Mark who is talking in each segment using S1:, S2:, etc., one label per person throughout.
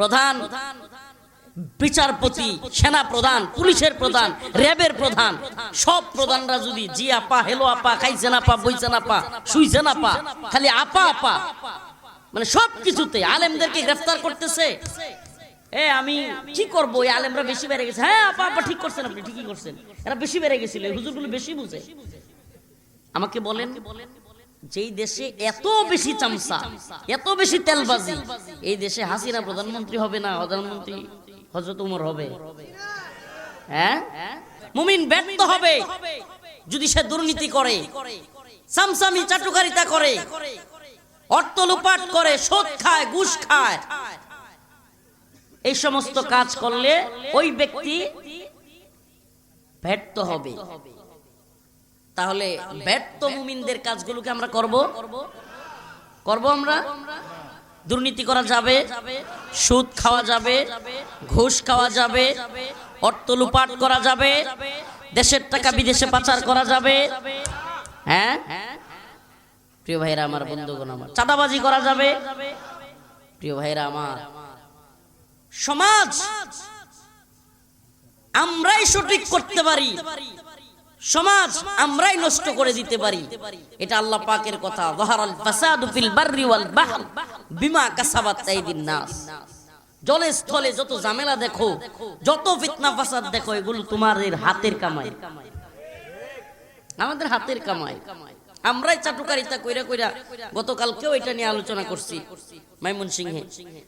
S1: প্রধান, বিচারপতি, সেনা প্রধান, পুলিশের প্রধান, র্যাবের প্রধান, সব প্রধানরা যদি জি আপা হেলো আপা, খাইছে না পা, বইছে না পা, শুইছে না পা, খালি আপা আপা মানে সব কিছুতে আলেমদেরকে গ্রেফতার করতেছে। এ, আমি কি করব? এই আলেমরা বেশি বেড়ে গেছে। হ্যাঁ আপা আপা, ঠিক করছেন আপনি, ঠিকই করছেন। এরা বেশি বেড়ে গেছিল হুজুরগুলো বেশি বুঝে। আমাকে বলেন বলেন যেই দেশে এত বেশি চামচা, এত বেশি তেলবাজি, এই দেশে হাসিনা প্রধানমন্ত্রী হবে না, প্রধানমন্ত্রী হজরত উমর হবে। হ্যাঁ? মুমিন ব্যর্থ হবে যদি সে দুর্নীতি করে, সামসামি চাটুকারিতা করে, অর্থ লুপাট করে, সুদ খায়, ঘুষ খায়। এই সমস্ত কাজ করলে ওই ব্যক্তি ব্যর্থ হবে। তাহলে ব্যর্থ মুমিনদের কাজগুলোকে আমরা করব? করব। আমরা? দুর্নীতি করা যাবে সুদ খাওয়া যাবে ঘুষ খাওয়া যাবে অর্থ লুপাট করা যাবে দেশের টাকা বিদেশে পাচার করা যাবে। হ্যাঁ? প্রিয় ভাইরা আমার বন্ধুগণ আমার চাঁদাবাজি করা যাবে। প্রিয় ভাইরা আমার সমাজ আমরাই সঠিক করতে পারি। সমাজ আমরাই নষ্ট করে দিতে পারি। এটা আল্লাহ পাকের কথা। যাহারাল ফাসাদু ফিল বাররি ওয়াল বাহর, বিমা কাসাবাত আইদিন নাস। জলে স্থলে যত ঝামেলা দেখো, যত ফিতনা ফাসাদ দেখো, এগুলো তোমাদের হাতের কামাই। আমাদের হাতের কামাই। আমরাই চাটুকারিতা কইরা কইরা গতকালকেও এটা নিয়ে আলোচনা করছি মাইমুন সিংহে।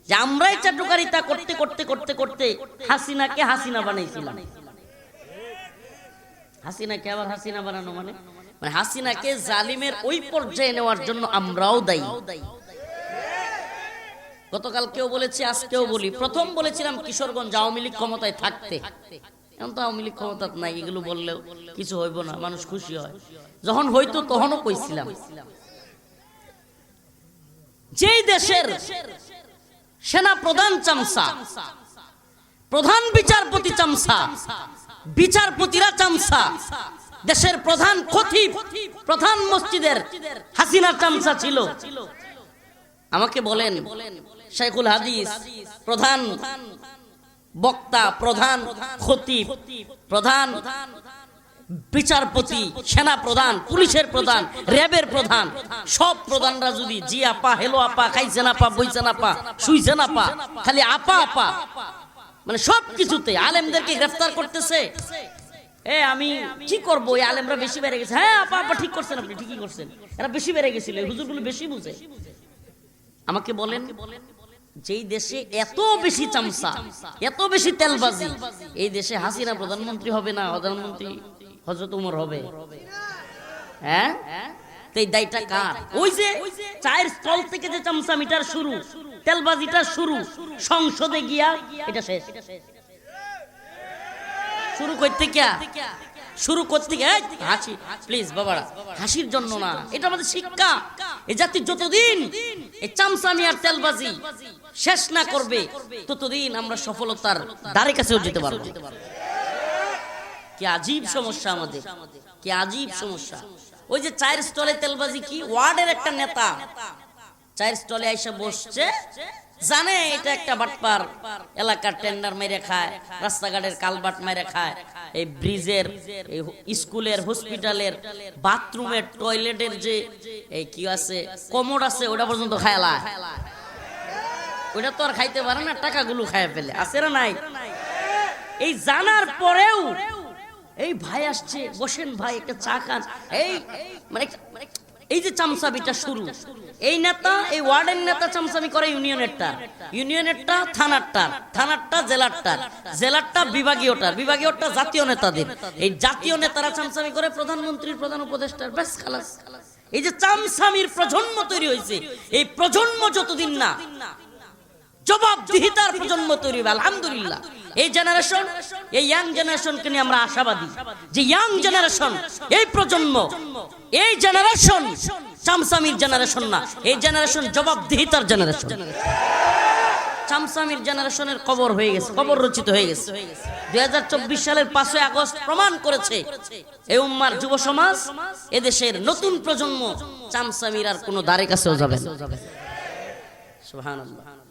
S1: যে আমরাই চাটুকারিতা করতে করতে করতে করতে হাসিনাকে হাসিনা বানাইছিলাম। হাসিনাকে আবার হাসিনা বানানো মানে? মানে হাসিনাকে জালিমের ওই পর্যায়ে নেওয়ার জন্য আমরাও দায়ী। গতকাল কেউ বলেছি, আজকেও বলি। প্রথম বলেছিলাম কিশোরগঞ্জ আওয়ামী লীগ ক্ষমতায় থাকতে। এখন তো আওয়ামী লীগ ক্ষমতা নাই, এগুলো বললেও কিছু হইব না, মানুষ খুশি হয়। যখন হইতো তখনও কইছিলাম। যেই দেশের সেনা প্রধান চামসা, প্রধান বিচারপতি চামসা বিচারপতিরা চামসা দেশের প্রধান প্রধান মসজিদের হাসিনা চামসা ছিল। আমাকে বলেন শেখুল হাদিস, প্রধান বক্তা, প্রধান প্রধান বিচারপতি, সেনা প্রধান, পুলিশের প্রধান, র্যাবের প্রধান, সব প্রধানরা যদি জি আপা, হেলো আপা খাইছে না পা বইছে না পা শুইছে না পা খালি আপা আপা মানে সব কিছুতে আলেমদেরকে গ্রেফতার করতেছে। এ, আমি কি করব? এই আলেমরা বেশি বেড়ে গেছে। হ্যাঁ আপা আপা, ঠিক করছেন আপনি, ঠিকই করছেন। এরা বেশি বেড়ে গেছিল হুজুরগুলো বেশি বুঝে। আমাকে বলেন, যেই দেশে এত বেশি চামচা, এত বেশি তেলবাজি, এই দেশে হাসিনা প্রধানমন্ত্রী হবে না, প্রধানমন্ত্রী হজরত উমর হবে। হ্যাঁ? এই দায়টা কার ওই যে চায়ের স্টল থেকে যে শুরু, তেলবাজিটা শুরু, সংসদে গিয়া এটা শেষ। শুরু করতে গিয়া, শুরু করতে গিয়ে হাসি প্লিজ বাবারা, হাসির জন্য না, এটা আমাদের শিক্ষা। এই জাতির যতদিন এই চামচামি আর তেলবাজি শেষ না করবে, ততদিন আমরা সফলতার দ্বারে কাছেও যেতে পারব। কি আজীব সমস্যা আমাদের? কি আজীব সমস্যা? ওই যে চায়ের স্টলে তেলবাজি কি ওয়ার্ডের একটা নেতা? চায়ের স্টলে এসে বসছে, জানে এটা একটা বাটপার এলাকার টেন্ডার মেরে খায়, রাস্তাঘাটের কালবাট মেরে খায়। এই ব্রিজের, এই স্কুলের, হসপিটালের, বাথরুমের, টয়লেটের যে এই কি আছে, কমোড আছে, ওটা পর্যন্ত খায়লা ওটা তো আর খাইতে পারে না, টাকাগুলো খায় ফেলে। আছে না নাই? এই জানার পরেও এই ভাই আসছে, বসেন ভাই, একটা চা খান। এই মানে এই যে চামচাবিটা শুরু, এই নেতা, এই ওয়ার্ডের নেতা চামচামি করে ইউনিয়নেরটা। ইউনিয়নেরটা, থানারটা থানারটা, জেলারটা। জেলারটা বিভাগীয়টা বিভাগীয়টা জাতীয় নেতাদের। এই জাতীয় নেতারা চামচামি করে প্রধানমন্ত্রীর প্রধান উপদেষ্টার ব্যাস খালাস। এই যে চামচামির প্রজন্ম তৈরি হয়েছে, এই প্রজন্ম যতদিন না, জবাবদিহিতার প্রজন্ম তৈরি হবে, আলহামদুলিল্লাহ। এই জেনারেশন এই ইয়াং জেনারেশনকে নিয়ে আমরা আশাবাদী যে ইয়াং জেনারেশন এই প্রজন্ম, এই জেনারেশন চামসামির জেনারেশন না, এই জেনারেশন জবাবদিহিতার জেনারেশন চামসামির জেনারেশনের কবর হয়ে গেছে কবর রচিত হয়ে গেছে। দুই হাজার চব্বিশ সালের পাঁচই আগস্ট প্রমাণ করেছে, এই উম্মার যুব সমাজ এদেশের নতুন প্রজন্ম চামসামির আর কোনো দ্বারে কাছেও যাবে না। সুবহানাল্লাহ।